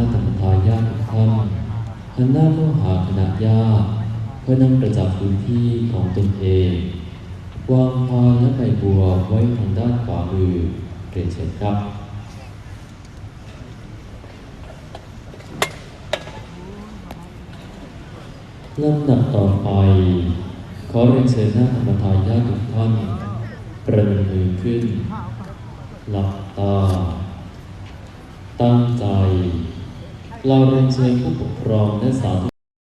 หันหน้าเข้าหาคณะญาติเพื่อนั่งประจำพื้นที่ของตนเอง วางพานและใบบัวไว้ทางด้านขวามือเรียนเชิญครับลำดับต่อไป ขอเรียนเชิญหน้าธรรมทายาททุกท่านประนมมือขึ้น หลับตา ตั้งใจ เราเรียนเชิญผู้ปกครองและสาธุ